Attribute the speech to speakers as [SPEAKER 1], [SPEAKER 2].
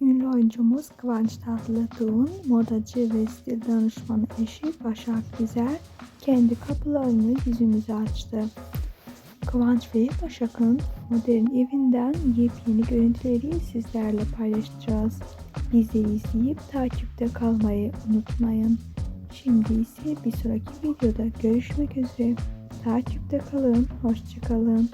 [SPEAKER 1] Ünlü oyuncumuz Kıvanç Tatlıtuğ'un modacı ve stil danışmanı eşi Başak Güzel kendi kapılarını yüzümüze açtı. Kıvanç ve Başak'ın modern evinden yepyeni görüntüleri sizlerle paylaşacağız. Bizi izleyip takipte kalmayı unutmayın. Şimdi ise bir sonraki videoda görüşmek üzere. Takipte kalın, hoşçakalın.